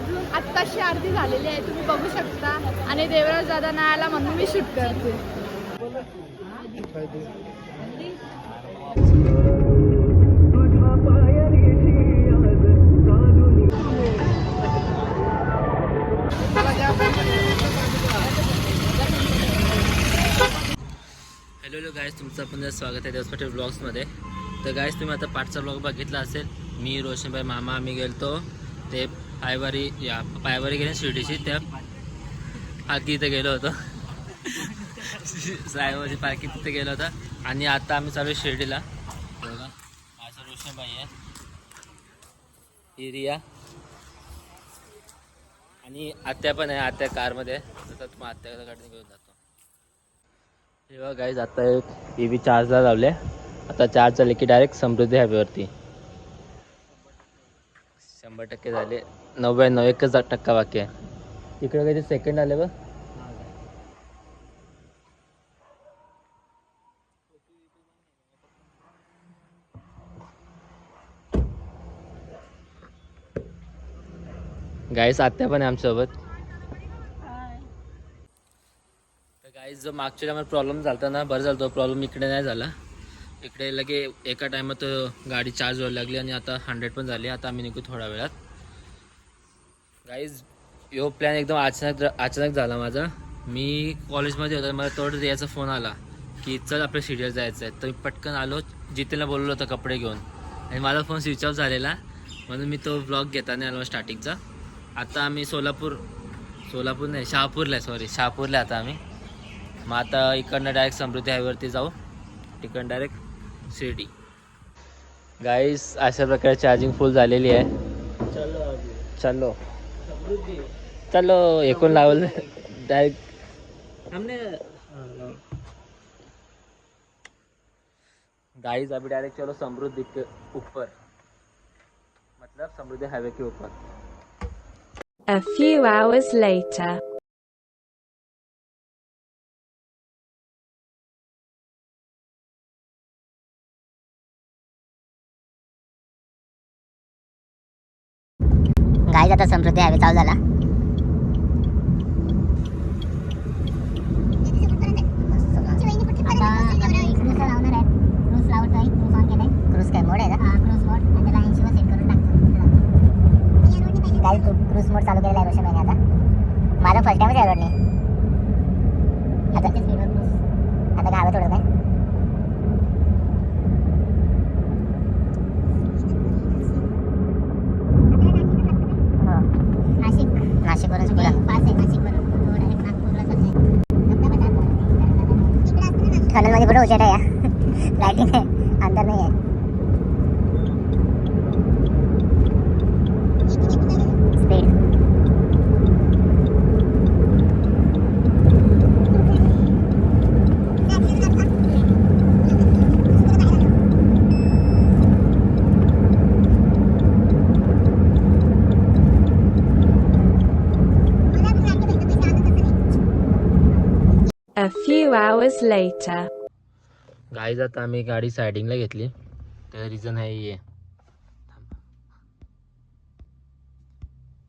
अजून आत्ताशी आरती झालेली आहे तुम्ही बघू शकता. आणि देवराज दादा नाही आला म्हणून मी शूट करते. हॅलो हॅलो गायस तुमचं पण स्वागत आहे देवस ब्लॉग्समध्ये तर गायस तुम्ही आता पाठचा ब्लॉग बघितला असेल. मी रोशनबाई मामा आम्ही गेलतो. ते पायवारी या पायवारी गेले शिर्डीची त्या आधी इथं गेलो होतो. सायवारी पार्किंग तिथे गेलो होता. आणि आता आम्ही चालू आहे शिर्डीला. बघा माझं रोशनभाई आहे. ही रिया आणि आत्या पण आहे आत्या कारमध्ये तर तुम्ही आत्याकडे घेऊन जातो. तेव्हा गाईज आता एक टी व्ही चार्जला लावले. आता चार्ज झाले की डायरेक्ट समृद्धी हॅवेवरती शंभर टक्के झाले. नव्याण्णव एकच टक्का बाकी आहे. इकडे काहीतरी सेकंड आले बघ. गाईस आत्या पण आहे आमच्यासोबत. तर काही जो मागच्या टायमात प्रॉब्लेम झाला ना बरं झालं तो प्रॉब्लेम इकडे नाही झाला. इकडे लगे एका टायमात गाडी चार्ज व्हायला लागली आणि आता हंड्रेड पण झाली. आता आम्ही निघू थोड्या वेळात. गाईज यो प्लॅन एकदम अचानक अचानक झाला माझा. मी कॉलेजमध्ये होतो मला तेवढं याचा फोन आला की चल आपल्या शिडियर जायचं आहे तर मी पटकन आलो जितेला बोललो होतं कपडे घेऊन. आणि माझा फोन स्विच ऑफ झालेला. म्हणून मी तो ब्लॉग घेता नाही आलो स्टार्टिंगचा आता आम्ही सोलापूर सोलापूर नाही शहापूरला आहे सॉरी शहापूरला आहे आता आम्ही. मग आता इकडनं डायरेक्ट समृद्धी हायवेवरती जाऊ. तिकडनं डायरेक्ट शिर्डी गाईस अशा प्रकारे चार्जिंग फुल झालेली आहे. चलो चलो. एकूण लावलं. डायरेक्ट हमने गाइस अभी डायरेक्ट चलो समृद्धि के ऊपर. मतलब समृद्धि हाईवे के ऊपर. A few hours later. आता समृद्धी हायवे चालू झाला. आहे. काही क्रूज मोड चालू केलेला आहे रोशन महिने आता माझा फर्स्ट टाइमच आहे रोडने आता आता काय हवं थोडं काय हो नाशिक नाशिकवरून पुढं पास आहे नाशिकवरून डायरेक्ट नागपूरला टनलमध्ये पुढे उजेड आहे या लाइटिंग आहे अंदर नाही आहे स्पीड Hours later. गाईज आता आम्ही गाडी सायडिंगला घेतली. त्याचं रिझन आहे हे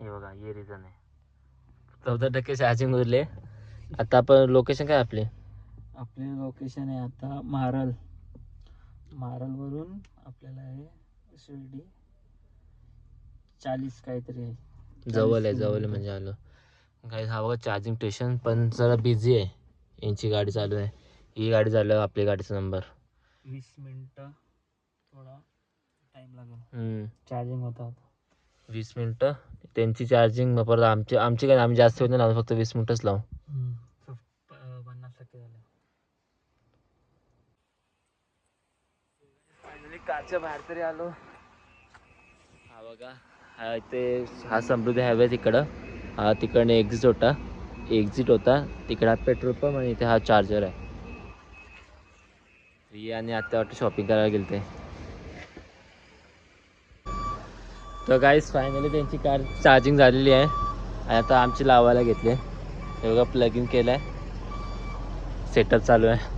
हे बघा हे रिझन आहे. चौदा टक्के चार्जिंग उरले. आता आपण लोकेशन काय आपले? आपले लोकेशन आहे आता मारल. मारलवरून आपल्याला आहे शिर्डी. चाळीस काहीतरी आहे. जवळ आहे जवळ आहे म्हणजे आलो. गाईज हा बघा चार्जिंग स्टेशन पण जरा बिझी आहे. यांची गाडी चालू आहे. ही गाडी चालू आहे आपली गाडीचा नंबर वीस मिनटं थोडा टाईम लागेल. चार्जिंग होता वीस मिनटं. त्यांची चार्जिंग परत आमची आमची काय आम्ही जास्त वेळ नाही लावू फक्त वीस मिनटच लावू. पन्नास टक्के झाले. फायनली कारच्या बाहेर तरी आलो. हा बघा हा इथे हा समृद्धी हायवे तिकडं. हा तिकडनं एक्झिट होता. एक्झिट होता. तिकडा पेट्रोल पंप आणि इथे हा चार्जर आहे. फ्री आणि आता वाटतं शॉपिंग करायला गेले ते तर गाईज फायनली त्यांची कार चार्जिंग झालेली आहे. आणि आता आमची लावायला घेतली हे बघा प्लग इन केलं आहे सेटअप चालू आहे.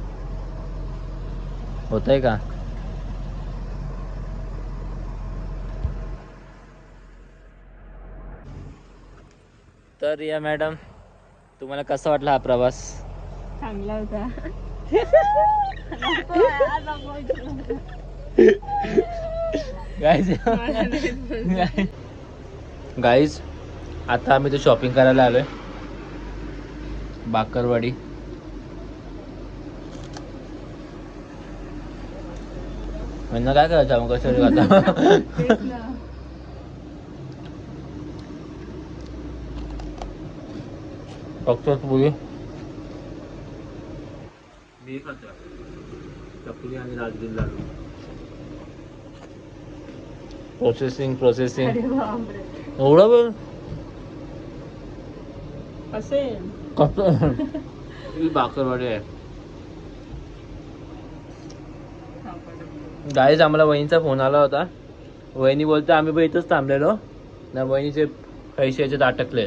होत आहे का? तर या मॅडम तुम्हाला कसा वाटला हा प्रवास? चांगला होता. गाईज आता आम्ही ते शॉपिंग करायला आलोय. बाकरवाडी. म्हणणं काय करायचं? मग कसं आता? फक्त पुरी मी खातो चकुली आणि राजगिरी लाडू प्रोसेसिंग प्रोसेसिंग एवढं वेळ असेल कसं? ही बाकरवाडी आहे. गाईज आम्हाला वहिनीचा फोन आला होता. वहिनी बोलते आम्ही पण इथंच थांबलेलो. ना वहिनीचे पैसे याच्यात अटकले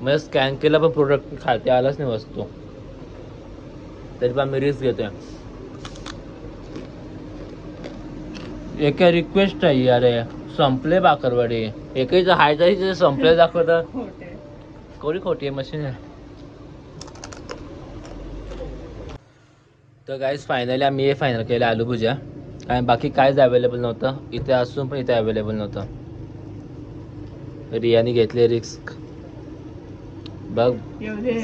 म्हणजे स्कॅन केला पण प्रोडक्ट खाते आलाच नाही वस्तू. तरी पण आम्ही रिस्क घेतोय. एका रिक्वेस्ट आहे अरे संपले बाकरवाडी एकच हाय तरी संपले दाखवतं कोणी खोटी आहे मशीन आहे? तर गाईज फायनली आम्ही हे फायनल केलं आलू भुजा कारण बाकी काहीच अवेलेबल नव्हतं. इथे असून पण इथे अवेलेबल नव्हतं. रियाने घेतले रिस्क बघ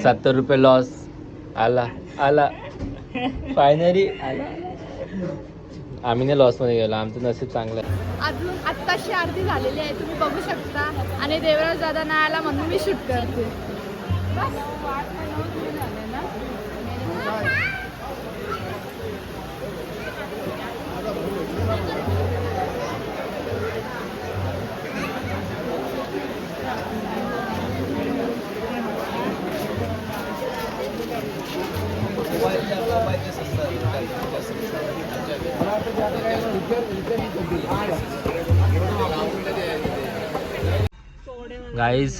सत्तर रुपये लॉस आला आला. फायनली आला. आम्ही नाही लॉसमध्ये गेलो. आमचं नसीब चांगलं आहे. अजून आत्ताशी आरती झालेली आहे. तुम्ही बघू शकता. आणि देवराज दादा नाही आला म्हणून मी शूट करते. गाईज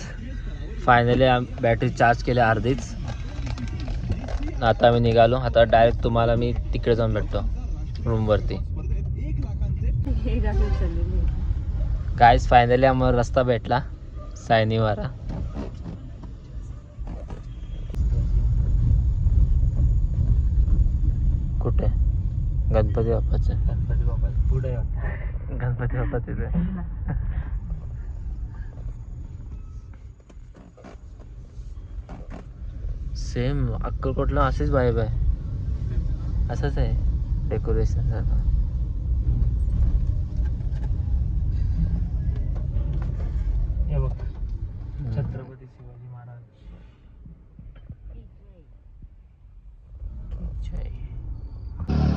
फायनली बॅटरी चार्ज केली अर्धीच. आता आम्ही निघालो. आता डायरेक्ट तुम्हाला मी तिकडे जाऊन भेटतो. रूमवरती गाईज फायनली आम्हाला रस्ता भेटला. सायनीवारा कुठे गणपती बाप्पाचे. गणपती बाप्पा पुढे गणपती बाप्पा तिथे सेम अक्कलकोटला असेच वाईब आहे. असंच आहे डेकोरेशन सारखं.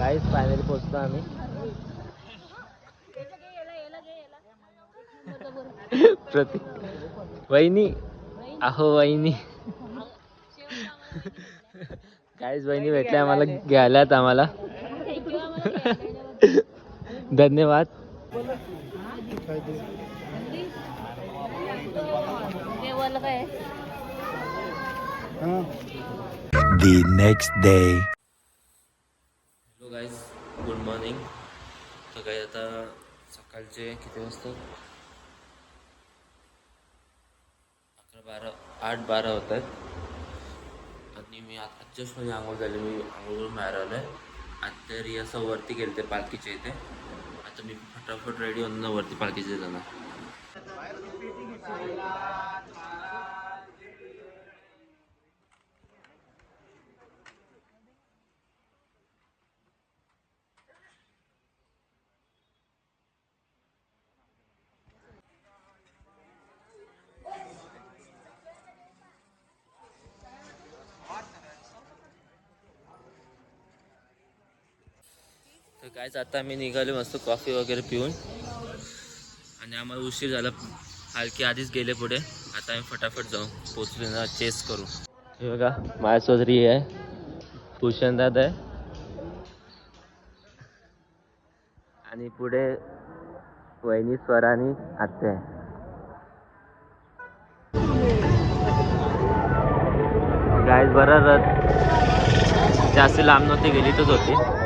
काहीच फायनली पोचतो आम्ही प्रतीक वहिनी अहो वहिनी काहीच वहिनी भेटल्या आम्हाला. घ्यायलात आम्हाला. धन्यवाद. the next day. Hello guys good morning तर काय आता सकाळचे किती वाजता? अकरा बारा आठ बारा होत आहेत. आणि मी आता जस्ट म्हणजे आंघोळ झाली. मी आंघोळ बाहेर आलो आहे आता तरी असं वरती गेले ते पालखीच्या इथे. आता मी फटाफट रेडी होऊन ना वरती पालखीच्या जाणार. कायच आता मी निघालो मस्त कॉफी वगैरे पिऊन. आणि आम्हाला उशीर झाला. हलकी आधीच गेले पुढे. आता आम्ही फटाफट जाऊ. पोचलो ना चेस करू. हे बघा माझ्या री आहे. भूषण दादा आहे. आणि पुढे वहिनी स्वरानी आत्या आहे. गायज बरं रथ जास्त लांब नव्हती गेलीतच होती.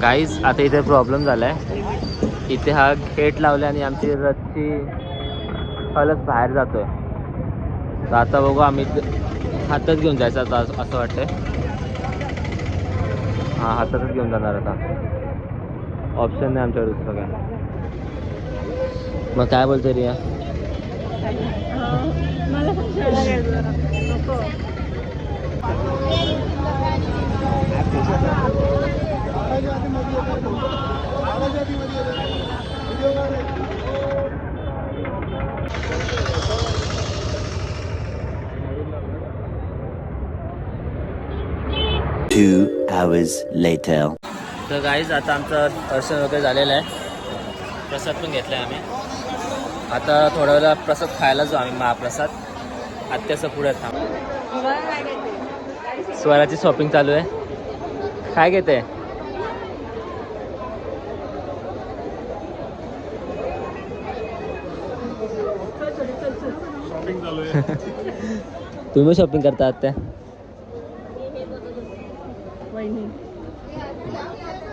काहीच आता इथे प्रॉब्लेम झाला आहे इथे हा गेट लावला आणि आमची रथची हलच बाहेर जातोय. तर आता बघू आम्ही हातात घेऊन जायचं आता असं वाटतंय. हाँ, हातातच घेऊन जाणार आता. ऑप्शन नाही आमच्याकडे दुसरं काय. मग काय बोलते रिया? Hours later. तर गाईज आता आमचं दर्शन वगैरे झालेलं आहे. प्रसाद पण घेतला आहे आम्ही. आता थोड्या वेळा प्रसाद खायला जाऊ आम्ही महाप्रसाद. आत्याचं पुढे थांब. स्वराची शॉपिंग चालू आहे. काय घेते? तुम्ही शॉपिंग करता आत्या?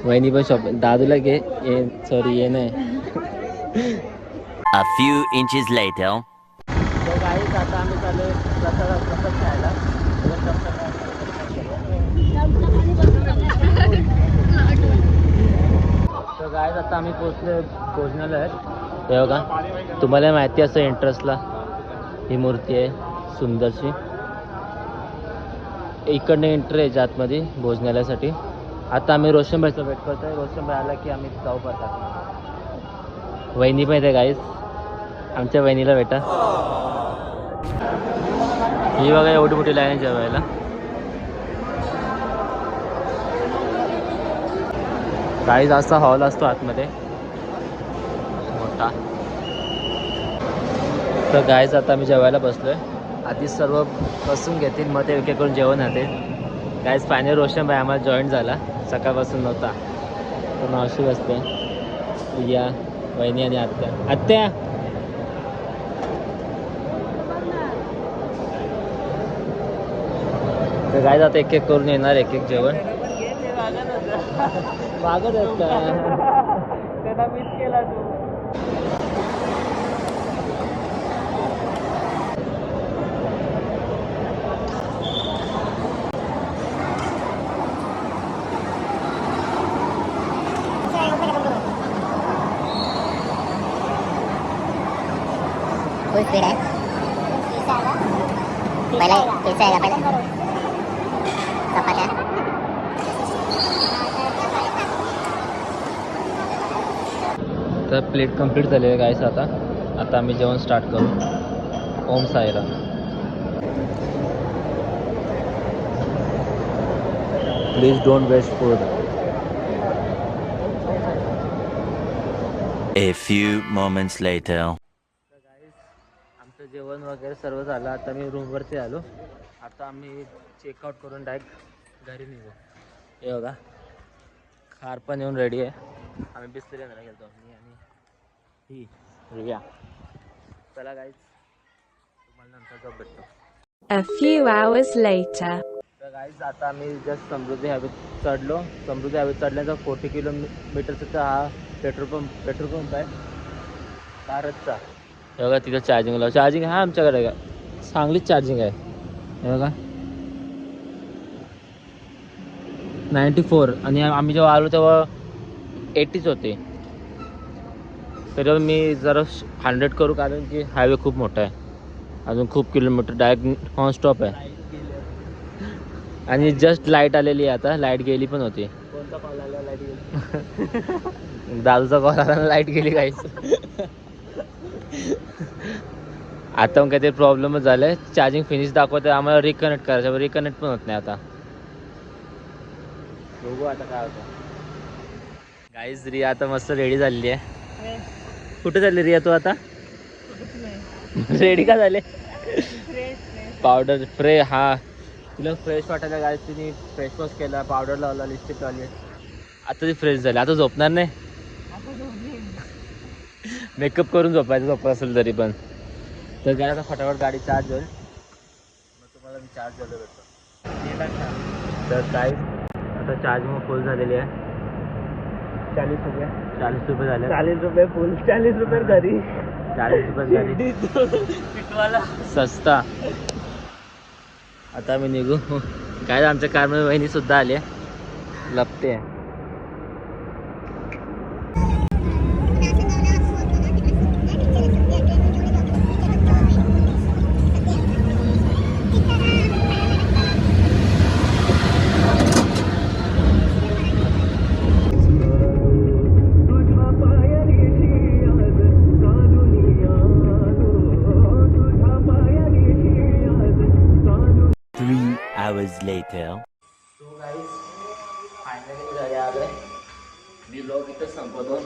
वहिनी. पण शॉपिंग दादूला घे. ये सॉरी ये नाही. A few inches later. तर काहीच आता आम्ही चालू प्रसाद प्रसाद खायला तर काय आता आम्ही पोचले पोचलेलो आहेत हे बघा तुम्हाला माहिती असं इंटरेस्टला ही मूर्ती आहे सुंदरशी. इकडनं एंट्री आहे आतमध्ये भोजनालयासाठी. आता आम्ही रोशनबाईचा वेट करतो आहे रोशनबाई आला की आम्ही जाऊ पाहतात वहिनी पण येते गाईस आमच्या वहिनीला भेटा. ही बघा एवढी मोठी लाईन आहे जेवायला. गाईज असा हॉल असतो आतमध्ये. मोठा. तर गाईज आता आम्ही जेवायला बसलो आहे आधी सर्व बसून घेतील मग ते एक करून जेवण राहते गायच फायनल रोशन भाई आम्हाला जॉईन झाला. सकाळपासून नव्हता. तर मावशी बसते. या वहिनी आणि आत्या. आत्या! तर काय आता एक एक करून येणार एक एक जेवण मागत त्याला मिस केला तू फुल स्पीड आहे यायला पहिला चपात्या तर प्लेट कंप्लीट झाली आहे गायस आता. आता आम्ही जेवण स्टार्ट करू. Om साईला please don't waste food A few moments later. आमचं जेवण वगैरे सर्व झालं. आता मी रूमवरती आलो. आता आम्ही चेकआउट करून डायरेक्ट घरी निघू. हे बघा. कार पण येऊन रेडी आहे. आम्ही बिस्तरी आणायला गेलो मी आणि ही रिया. चला गाईज तुम्हाला नंतर जॉब भेटतो. A few hours later. तर गाईज आता आम्ही जस्ट समृद्धी हवेत चढलो. समृद्धी हवेत चढल्यानंतर फोर्टी किलोमीटरचा हा पेट्रोल पंप पेट्रोल पंप आहे. भारतचा. हे बघा तिथं चार्जिंग लाव चार्जिंग आहे आमच्याकडे का? चांगलीच चार्जिंग आहे. हे बघा. नाईन्टी फोर आणि आम्ही जेव्हा आलो तेव्हा एटीच होते. तर मी जरा हंड्रेड करू कारण की हायवे खूप मोठा आहे. अजून खूप किलोमीटर डायरेक्ट नॉन स्टॉप आहे. आणि जस्ट लाइट आलेली आहे आता. लाइट गेली पण होती. कॉल लाइट गेली दादूचा कॉल आला लाइट गेली काहीच आता मग काहीतरी प्रॉब्लेमच झालाय. चार्जिंग फिनिश दाखवते आम्हाला रिकनेक्ट करायचं रिकनेक्ट पण होत नाही आता. बघू आता काय होतं. गाईज रिया आता मस्त रेडी झालेली आहे. कुठे झाली रिया तू आता? रेडी का झाले? पावडर फ्रे हा. तिला फ्रेश वाटायला गाय तिने फेस वॉश केला पावडर लावला लिपस्टिक लावली. आता ती फ्रेश झाली. आता झोपणार नाही? मेकअप करून झोपायचं झोपत असेल तरी पण. तर काय आता फटाफट गाडी चार्ज होईल. मग तुम्हाला मी चार्ज झालं भेटतो तर काय आता चार्जिंग फुल झालेली आहे. चाळीस रुपये. चाळीस रुपये झाले. चाळीस रुपये फुल चाळीस रुपये घरी. चाळीस रुपये पिटवाला सस्ता. आता आम्ही निघू. काय आमच्या कारमध्ये वहिनी सुद्धा आली लपते. Hours later. So guys finally घरी आलो मी ब्लॉग इथं संपवतो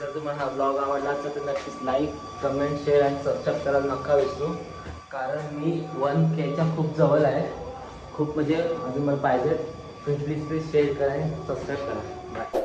जर तुम्हाला हा ब्लॉग आवडला असेल तर नक्कीच लाईक कमेंट शेअर आणि सबस्क्राईब करायला नका विसरू. कारण मी वन केच्या खूप जवळ आहे. खूप म्हणजे अजून मला पाहिजे. प्लीज प्लीज प्लीज शेअर करा आणि सबस्क्राईब करा. बाय